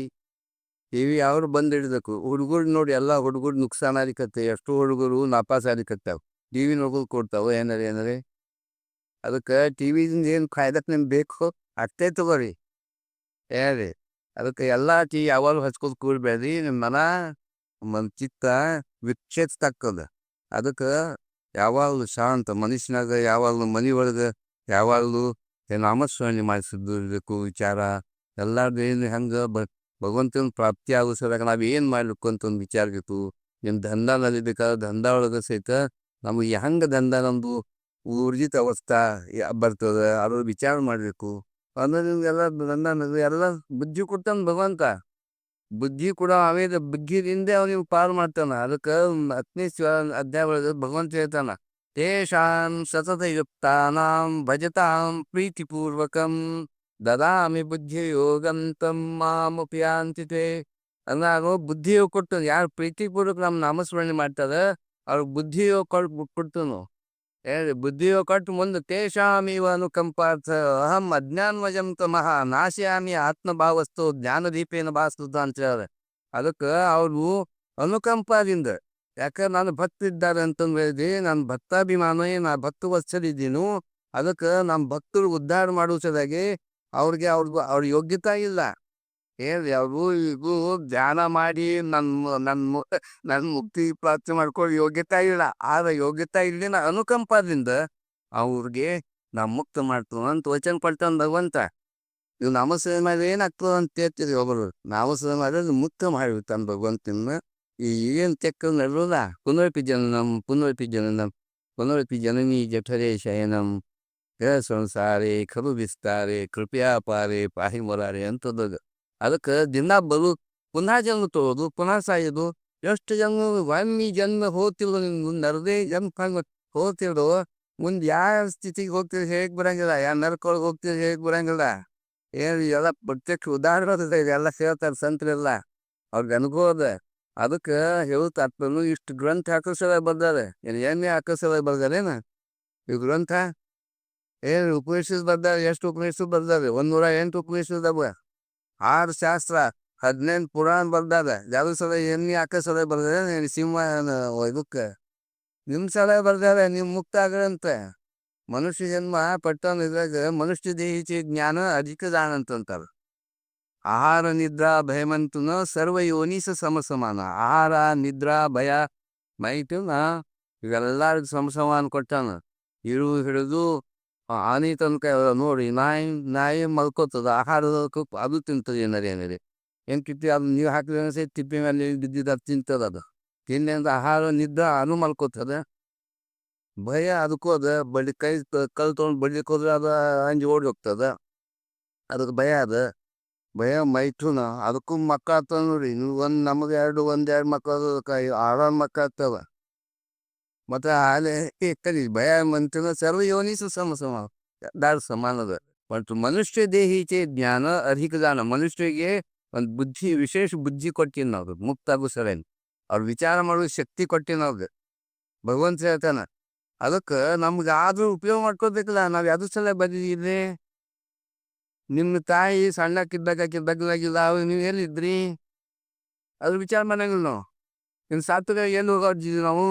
ಟಿ ವಿ ಯಾವ್ರು ಬಂದು ಹಿಡಬೇಕು? ಹುಡುಗರು ನೋಡಿ ಎಲ್ಲ ಹುಡುಗರು ನುಕ್ಸಾನ ಆಲಿಕತ್ತೆ ಎಷ್ಟು ಹುಡುಗರು ನಾಪಾಸ್ ಆಲಿಕತ್ತಾವ ಟಿ ವಿ ನೋಡ್ಕೊಂಡು ಕೊಡ್ತಾವ. ಏನಾರ, ಏನಾರೇ? ಅದಕ್ಕೆ ಟಿ ವಿದಿಂದ ಏನು ಕಾಯ್ದಕ್ಕೆ ನಿಮ್ಗೆ ಬೇಕು? ಅಷ್ಟೇ ತಗೋರಿ. ಹೇಳ್ರಿ. ಅದಕ್ಕೆ ಎಲ್ಲ ಟಿ ಯಾವಾಗ ಹಚ್ಕೋದು ಕೂಡಬೇಡ್ರಿ. ನಿಮ್ಮ ಮನ ಮನ ಚಿತ್ತ ವಿಕ್ಷೇಪಿಸ್ತಕ್ಕದ. ಅದಕ್ಕೆ ಯಾವಾಗಲೂ ಶಾಂತ ಮನುಷ್ಯನಾಗ ಯಾವಾಗಲೂ ಮನೆ ಒಳಗೆ, ಯಾವಾಗಲೂ ನಾಮಸ್ಮರಣೆ ಮಾಡಿಸಿದ್ದು ವಿಚಾರ. ಎಲ್ಲಾರ್ದು ಏನು ಹೆಂಗೆ ಬ, ಭಗವಂತನ ಪ್ರಾಪ್ತಿ ಆಗೋ ನಾವು ಏನು ಮಾಡ್ಬೇಕು ಅಂತ ಒಂದು ವಿಚಾರ ಇತ್ತು. ನಿಮ್ಮ ದಂಧ ನಲಿಬೇಕಾದ್ರೆ ದಂಧ ಒಳಗೆ ಸಹಿತ ನಮಗೆ ಹೆಂಗೆ ದಂಧ ನಮ್ಮದು ಊರ್ಜಿತ ಅವಸ್ಥಾ ಬರ್ತದ, ಅದ್ರ ವಿಚಾರ ಮಾಡಬೇಕು. ಅಂದ್ರೆ ನನ್ನ ಎಲ್ಲ ಬುದ್ಧಿ ಕೊಡ್ತಾನ ಭಗವಂತ. ಬುದ್ಧಿ ಕೂಡ ಅವೇ ಬುದ್ಧಿದಿಂದ ಅವನಿಗೆ ಪಾರು ಮಾಡ್ತಾನ. ಅದಕ್ಕೆ ಹತ್ತನೇ ಅಧ್ಯಾಯ ಒಳಗೆ ಭಗವಂತ ಹೇಳ್ತಾನ, ತೇಷಾಂ ಸತತ ಯುಕ್ತಾನಾಂ ಭಜತಾಂ ಪ್ರೀತಿಪೂರ್ವಕಂ ದದಾಮಿ ಬುದ್ಧಿ ಯೋಗಂತಂ ಮಾಮ ಮಾಮುಪಯಾಂತಿ ತೇ ಅಂದಾಗ ಬುದ್ಧಿ ಯೋಗ ಕೊಟ್ಟು ಯಾರು ಪ್ರೀತಿಪೂರ್ವಕ ನಮ್ಮ ನಾಮಸ್ಮರಣೆ ಮಾಡ್ತಾರೆ, ಅವ್ರಿಗೆ ಬುದ್ಧಿಯೋಗ ಕೊಡ್, ಕೊಡ್ತನು. ಹೇಳಿ ಬುದ್ಧಿ ಯೋಗ ಕೊಟ್ಟು ಮುಂದೆ ತೇಷಾಮಿವ ಅನುಕಂಪಾರ್ಥ ಅಹಂ ಅಜ್ಞಾನವಜಂ ತಮಃ ನಾಶಯಾಮಿ ಆತ್ಮಭಾವಸ್ತು ಜ್ಞಾನದೀಪೇನ ಭಾವಿಸ್ತದ ಅಂತ ಹೇಳ್ತಾರೆ ಅದಕ್ಕೆ ಅವರು ಅನುಕಂಪದಿಂದ ಯಾಕೆ ನಾನು ಭಕ್ತ ಇದ್ದಾರೆ ಅಂತಂದು ಹೇಳಿದೆ, ನಾನು ಭಕ್ತಾಭಿಮಾನಿ, ನಾ ಭಕ್ತ ವತ್ಸಲಿದ್ದೀನು ಅದಕ್ಕೆ ನಮ್ಮ ಭಕ್ತರು ಉದ್ಧಾರ ಮಾಡೋ ಸಲುವಾಗಿ ಅವ್ರಿಗೆ ಅವ್ರಿಗೆ ಅವ್ರ ಯೋಗ್ಯತೆ ಇಲ್ಲ. ಅವರು ಇದು ಧ್ಯಾನ ಮಾಡಿ ನನ್ನ ನನ್ನ ನನ್ನ ಮುಕ್ತಿ ಪ್ರಾಪ್ತಿ ಮಾಡ್ಕೊಳ್ಳೋ ಯೋಗ್ಯತೆ ಇಲ್ಲ. ಆದ್ರೆ ಯೋಗ್ಯತೆ ಇಲ್ಲಿನ ಅನುಕಂಪದಿಂದ ಅವ್ರಿಗೆ ನಾ ಮುಕ್ತ ಮಾಡ್ತು ಅಂತ ವಚನ ಪಡ್ತಾನ ಭಗವಂತ. ಇವ್ ನಮಸ್ಕಾರ ಮಾಡಿದ್ರೆ ಏನಾಗ್ತದ ಅಂತ ಹೇಳ್ತೀರಿ ಒಬ್ಬರು ನಮಸ್ಕಾರ ಮಾಡಿದ್ರೆ ಮುಕ್ತ ಮಾಡಿರ್ತಾನೆ ಭಗವಂತನ ಈ ಏನು ತೆಕ್ಕ ನಡೋದ ಪುನರ್ಪಿ ಜನನಂ ಪುನರ್ಪಿ ಜನನಂ ಪುನರ್ಪಿ ಜನನಿ ಜಠರೇ ಶಯನಂ. ಸಂಸಾರೇ ಖಲು ಬಿಸ್ತಾರೆ ಕೃಪಯಾ ಪಾರೆ ಪಾಹಿ ಮೊರಾರೆ ಅಂತದ್ದು. ಅದಕ್ಕೆ ದಿನ ಬರು, ಪುನಃ ಜನ್ಮ ತಗೋದು ಪುನಃ ಸಾಯೋದು, ಎಷ್ಟು ಜನ್ಮ, ಒಮ್ಮೆ ಜನ್ಮ ಹೋಗ್ತಿಲ್ಲ ನಿಮ್ಗೆ ನರದೇ ಜನ್ಮ ಹಂಗೆ ಹೋಗ್ತಿರೋ ಮುಂದೆ ಯಾವ ಸ್ಥಿತಿಗೆ ಹೋಗ್ತೀರಿ ಹೇಗೆ ಬರಂಗಿಲ್ಲ ಯಾವ ನರ್ಕೊಳಗೆ ಹೋಗ್ತೀರಿ ಹೇಗೆ ಬರಂಗಿಲ್ಲ. ಏನು ಎಲ್ಲ ಪ್ರತ್ಯಕ್ಷ ಉದಾಹರಣೆ ಎಲ್ಲ ಹೇಳ್ತಾರೆ ಸಂತರೆಲ್ಲ, ಅವ್ರಿಗೆ ಅನುಭವ ಅದ ಅದಕ್ಕೆ ಹೇಳುತ್ತಾತ್ಮನು ಇಷ್ಟು ಗ್ರಂಥ ಆಕರ್ಷವಾಗಿ ಬರ್ದಾರೆ, ಏನು ಎಣ್ಣೆ ಆಕರ್ಷವಾಗಿ ಬರ್ದಾರೇನ ಈ ಗ್ರಂಥ? ಏನು ಉಪನಿಷತ್ ಬರ್ದಾರೆ, ಎಷ್ಟು ಉಪನಿಷತ್ ಬರ್ದಾರೆ? ಒಂದೂರ ಎಂಟು ಉಪನಿಷತ್ತವ ಆರು ಶಾಸ್ತ್ರ, ಹದಿನೆಂಟು ಪುರಾಣ ಬರ್ದಾರ ಯಾವ ಸಲ ಎಣ್ಣೆ ಹಾಕಿಸಲ ಬರ್ದಾರೆ ಸಿಂಹ ಇದಕ್ಕೆ. ನಿಮ್ಮ ಸಲ ಬರ್ದಾರೆ ನೀವು ಮುಕ್ತ ಆಗ್ರಂತೆ ಮನುಷ್ಯ ಜನ್ಮ ಪಟ್ಟನ್ ಇದ್ರಾಗ ಮನುಷ್ಯ ದೇಹಿಚಿ ಜ್ಞಾನ ಅಧಿಕ ದಾನ ಅಂತಂತಾರೆ. ಆಹಾರ, ನಿದ್ರಾ ಭಯಮಂತುನ ಸರ್ವ ಯೋನಿಸ ಸಮಸಮಾನ. ಆಹಾರ, ನಿದ್ರಾ, ಭಯ ಮೈಟುನ ಇವೆಲ್ಲರಿಗೂ ಸಮಸಮಾನ ಕೊಟ್ಟಾನ. ಇರು, ಹಿಡಿದು ಆನೆ ತನಕ ನೋಡಿ ನಾಯಿ ನಾಯಿ ಮಲ್ಕೋತದ ಆಹಾರ ಅದು ತಿಂತದೆ ಏನಾರ ಏನಾರೆ ಏನು ಕಿತ್ತಿ ಅದು ನೀವು ಹಾಕಿದ್ರೆ ಸೇ ತಿಪ್ಪಿ ಮೇಲೆ ಬಿದ್ದಿದ್ದು ಅದು ತಿಂತದ ಅದು. ತಿಂದೆ ಅಂದ್ರೆ ಆಹಾರ, ನಿದ್ದ ಅದು ಮಲ್ಕೋತದ. ಭಯ ಅದಕ್ಕೂ ಅದ ಬಡಿ ಕೈ ಕಲ್ ತೊಗೊಂಡು ಬಡ್ಲಿಕ್ಕೆ ಹೋದ್ರೆ ಅದು ಅಂಜಿ ಓಡಿ ಹೋಗ್ತದ. ಅದಕ್ಕೆ ಭಯ ಅದ. ಭಯ ಮೈಥುನ, ಅದಕ್ಕೂ ಮಕ್ಕಳ ಆಗ್ತವ ನೋಡಿ ಒಂದು ನಮಗೆ ಎರಡು, ಒಂದು ಎರಡು ಮಕ್ಕಳು ಕೈ ಆರಾರು ಮಕ್ಕ ಆಗ್ತವ. ಮತ್ತು ಆಲೆ ಕಲಿ ಭಯ ಮಂತ್ರ ಸರ್ವ ಯೋನಿಸು ಸಮ ಸಮ ದಾರ ಸಮಾನದ ಬಟ್ ಮನುಷ್ಯ ದೇಹಿಚೆ ಜ್ಞಾನ ಅಧಿಕ ದಾನ ಮನುಷ್ಯರಿಗೆ ಒಂದು ಬುದ್ಧಿ ವಿಶೇಷ ಬುದ್ಧಿ ಕೊಟ್ಟಿನ ಮುಕ್ತ ಆಗು ಸರೇನು ಅವ್ರು ವಿಚಾರ ಮಾಡೋ ಶಕ್ತಿ ಕೊಟ್ಟಿನ ಅವ್ರಿಗೆ ಭಗವಂತ ಹೇಳ್ತಾನ ಅದಕ್ಕೆ ನಮ್ಗೆ ಆದ್ರೂ ಉಪಯೋಗ ಮಾಡ್ಕೋಬೇಕಲ್ಲ ನಾವು ಯಾವ್ದು ಸಲ ಬಂದಿದ್ದೀರಿ ನಿಮ್ಮ ತಾಯಿ ಸಣ್ಣಕ್ಕಿದ್ದಾಗ ಕಿದ್ದಾಗಿಲ್ಲ ಅವ್ರು ನೀವು ಎಲ್ಲಿದ್ರಿ ಅದ್ರ ವಿಚಾರ ಮಾಡಂಗಿಲ್ಲ ನಾವು ಇನ್ನು ಸಾತ್ವ ಎಲ್ಲಿ ಹೋಗೋದಿದ್ವಿ ನಾವು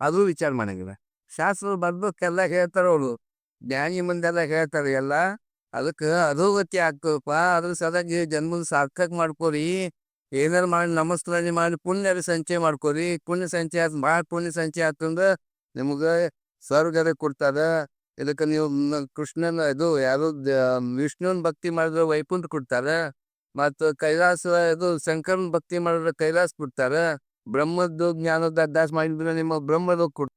ಅದು ವಿಚಾರ ಮಾಡಂಗಿಲ್ಲ ಶಾಸ್ತ್ರ ಬರ್ದಕ್ಕೆಲ್ಲ ಹೇಳ್ತಾರೆ ಅವರು. ಜ್ಞಾನಿ ಮುಂದೆಲ್ಲ ಹೇಳ್ತಾರೆ, ಎಲ್ಲ ಅದಕ್ಕೆ ಅಧೋಗತಿ ಆಗ್ತದಪ್ಪ. ಅದ್ರ ಸದಾಗಿ ಜನ್ಮದ ಸಾರ್ಥಕ ಮಾಡ್ಕೋರಿ. ಏನಾರು ಮಾಡಿ ನಮಸ್ಕಾರ ಮಾಡಿ ಪುಣ್ಯರ ಸಂಚಯ ಮಾಡ್ಕೋರಿ. ಪುಣ್ಯ ಸಂಚಯ ಆಯ್ತು ಭಾಳ ಪುಣ್ಯ ಸಂಚಯ ಆಯ್ತಂದ್ರೆ ನಿಮ್ಗೆ ಸ್ವರ್ಗದ ಕೊಡ್ತಾರ. ಇದಕ್ಕೆ ನೀವು ಕೃಷ್ಣನ ಇದು ಯಾರು ವಿಷ್ಣುವನ್ ಭಕ್ತಿ ಮಾಡಿದ್ರೆ ವೈಕುಂಠ ಕೊಡ್ತಾರ. ಮತ್ತು ಕೈಲಾಸ ಇದು ಶಂಕರನ ಭಕ್ತಿ ಮಾಡಿದ್ರೆ ಕೈಲಾಸ ಕೊಡ್ತಾರೆ. ಬ್ರಹ್ಮದ್ದು ಜ್ಞಾನದ ಅಭ್ಯಾಸ ಮಾಡಿದ್ರೆ ನಿಮ್ಮ ಬ್ರಹ್ಮದ ಕೊಡ್.